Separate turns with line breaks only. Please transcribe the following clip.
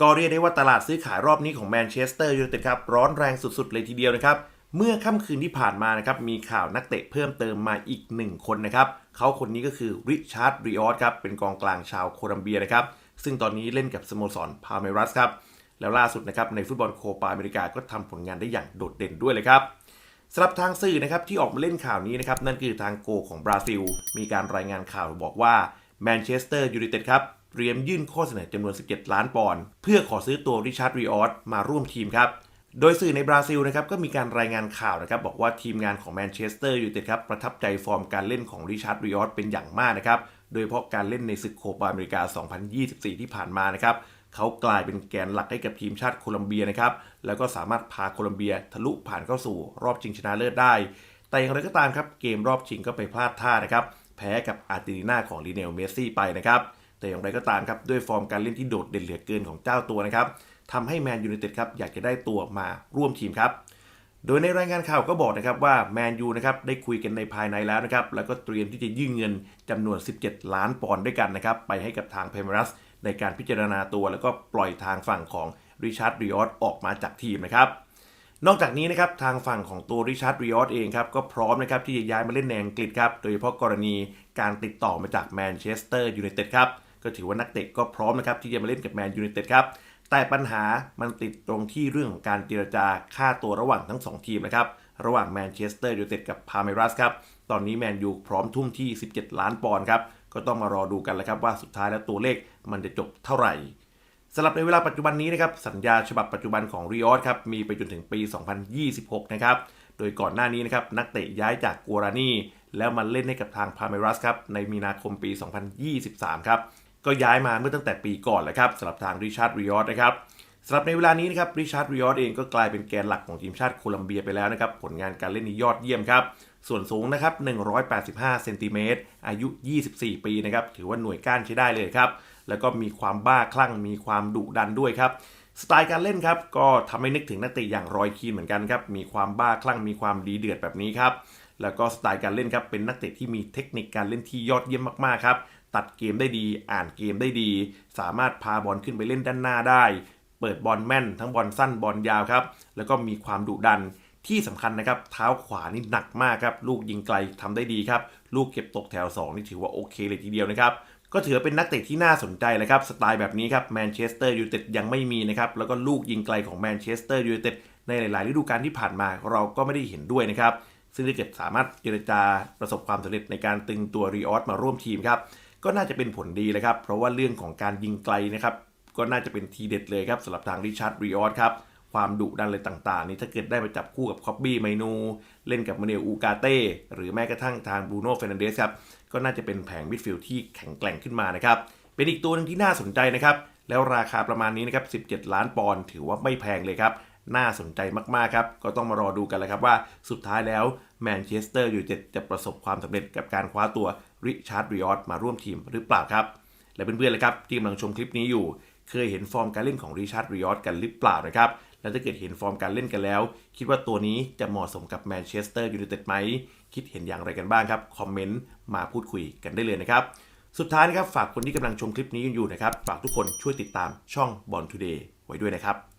ก็เรียกได้ว่าตลาดซื้อขายรอบนี้ของแมนเชสเตอร์ยูไนเต็ดครับร้อนแรงสุดๆเลยทีเดียวนะครับ เมื่อค่ำคืนที่ผ่านมานะครับมีข่าวนักเตะเพิ่มเติมมาอีกหนึ่งคนนะครับเขาคนนี้ก็คือริชาร์ดริออสครับเป็นกองกลางชาวโคลัมเบียนะครับซึ่งตอนนี้เล่นกับสโมสรพาเมรัสครับแล้วล่าสุดนะครับในฟุตบอลโคปาอเมริกาก็ทำผลงานได้อย่างโดดเด่นด้วยเลยครับสำหรับทางสื่อนะครับที่ออกมาเล่นข่าวนี้นะครับนั่นคือทางโกของบราซิล มีการรายงานข่าวบอกว่าแมนเชสเตอร์ยูไนเต็ดครับ เตรียมยื่นข้อเสนอจำนวน 17 ล้านปอนด์เพื่อขอซื้อตัวริชาร์ดรีออสมาร่วมทีมครับโดยสื่อในบราซิลนะครับก็มีการรายงานข่าวนะครับบอกว่าทีมงานของแมนเชสเตอร์ยูไนเต็ดครับประทับใจฟอร์มการเล่นของริชาร์ดรีออสเป็นอย่างมากนะครับโดยเฉพาะการเล่นในศึกโคปาอเมริกา 2024 ที่ผ่านมานะครับเขากลายเป็นแกนหลักให้กับทีมชาติโคลัมเบียนะครับแล้วก็สามารถพาโคลัมเบียทะลุผ่านเข้าสู่รอบชิงชนะเลิศได้ แต่อย่างไรก็ตามครับเกมรอบชิงก็ไปพลาดท่านะครับแพ้กับอาร์เจนตินาของลีเนลเมสซี่ไปนะครับ แต่อย่างไรก็ตามครับด้วยฟอร์มการเล่นที่โดดเด่นเหลือเกินของเจ้าตัวนะครับทำให้แมนยูไนเต็ดครับอยากจะได้ตัวมาร่วมทีมครับโดยในรายงานข่าวก็บอกนะครับว่าแมนยูนะครับได้คุยกันในภายในแล้วนะครับแล้วก็เตรียมที่จะยื่นเงินจำนวน 17 ล้านปอนด์ด้วยกันนะครับไปให้กับทางเพมรัสในการพิจารณาตัว แล้วก็ปล่อยทางฝั่งของริชาร์ดริออสออกมาจากทีมนะครับนอกจากนี้นะครับทางฝั่งของตัวริชาร์ดริออสเองครับก็พร้อมนะครับที่จะย้ายมาเล่นในอังกฤษครับโดยเฉพาะกรณีการติดต่อมาจากแมนเชสเตอร์ยูไนเต็ดครับ ก็ถือว่านักเตะก็พร้อมนะครับที่จะมาเล่นกับแมนยูไนเต็ดครับแต่ปัญหามันติดตรงที่เรื่องของการเจรจาค่าตัวระหว่างทั้ง 2 ทีมนะครับ ระหว่างแมนเชสเตอร์ยูไนเต็ดกับพาเมรัสครับ ตอนนี้แมนยูพร้อมทุ่มที่ 17 ล้านปอนด์ครับ ก็ต้องมารอดูกันแล้วครับว่าสุดท้ายแล้วตัวเลขมันจะจบเท่าไหร่สำหรับในเวลาปัจจุบันนี้นะครับ สัญญาฉบับปัจจุบันของริออสครับ มีไปจนถึงปี 2026 นะครับ โดยก่อนหน้านี้นะครับนักเตะย้ายจากกัวรานีแล้วมาเล่นให้กับทางพาเมรัสครับในมีนาคมปี 2023 ครับ ก็ย้ายมาเมื่อตั้งแต่ปีก่อนแหละครับสำหรับทางริชาร์ดริออสนะครับสำหรับในเวลานี้นะครับริชาร์ดริออสเองก็กลายเป็นแกนหลักของทีมชาติโคลัมเบียไปแล้วนะครับผลงานการเล่นนี้ยอดเยี่ยมครับส่วนสูงนะครับ 185 เซนติเมตร อายุ 24 ปีนะครับ ถือว่าหน่วยก้านใช้ได้เลยครับ แล้วก็มีความบ้าคลั่ง มีความดุดันด้วยครับ สไตล์การเล่นครับ ก็ทำให้นึกถึงนักเตะอย่างรอยคีนเหมือนกันครับ มีความบ้าคลั่ง มีความดีเดือดแบบนี้ครับ แล้วก็สไตล์การเล่นครับ เป็นนักเตะที่มีเทคนิคการเล่นที่ยอดเยี่ยมมากๆครับ ตัดเกมได้ดี อ่านเกมได้ดี สามารถพาบอลขึ้นไปเล่นด้านหน้าได้ เปิดบอลแม่น ทั้งบอลสั้นบอลยาวครับ แล้วก็มีความดุดันที่สำคัญนะครับ เท้าขวานี่หนักมากครับ ลูกยิงไกลทำได้ดีครับ ลูกเก็บตกแถว 2 นี่ถือว่าโอเคเลยทีเดียวนะครับก็ถือเป็นนักเตะที่น่าสนใจเลยครับสไตล์แบบนี้ครับแมนเชสเตอร์ยูไนเต็ดยังไม่มีนะครับแล้วก็ลูกยิงไกลของแมนเชสเตอร์ยูไนเต็ดในหลาย ๆ ฤดูกาลที่ผ่านมาเราก็ไม่ได้เห็นด้วยนะครับ ซึ่งถ้าเกิดสามารถเจรจาประสบความสำเร็จในการตึงตัวรีออสมาร่วมทีมครับ ก็น่าจะเป็นผลดีเลยครับ เพราะว่าเรื่องของการยิงไกลนะครับ ก็น่าจะเป็นทีเด็ดเลยครับสำหรับทางริชาร์ดรีออสครับความดุดันเลยต่างๆ นี่ถ้าเกิดได้มาจับคู่กับคอบบี้ไมนู เล่นกับมาเนลอูกาเต้ หรือแม้กระทั่งทางบรูโน่เฟรนันเดสครับ ก็น่าจะเป็นแผงมิดฟิลด์ที่แข็งแกร่งขึ้นมานะครับ เป็นอีกตัวหนึงที่น่าสนใจนะครับ แล้วราคาประมาณนี้นะครับ 17 ล้านปอนด์ถือว่าไม่แพงเลยครับ น่าสนใจมากๆครับ ก็ต้องมารอดูกันแล้วครับว่าสุดท้ายแล้วแมนเชสเตอร์ยูไนเต็ดจะประสบความสำเร็จกับการคว้าตัว ริชาร์ดริออสมาร่วมทีมหรือเปล่าครับ และเพื่อนๆเลยครับที่กำลังชมคลิปนี้อยู่ เคยเห็นฟอร์มการเล่นของริชาร์ดริออสกันหรือเปล่านะครับ แล้วถ้าเกิดเห็นฟอร์มการเล่นกันแล้ว คิดว่าตัวนี้จะเหมาะสมกับแมนเชสเตอร์ยูไนเต็ดไหม คิดเห็นอย่างไรกันบ้างครับ คอมเมนต์มาพูดคุยกันได้เลยนะครับ สุดท้ายนะครับฝากคนที่กำลังชมคลิปนี้อยู่นะครับ ฝากทุกคนช่วยติดตามช่องบอลทูเดย์ไว้ด้วยนะครับ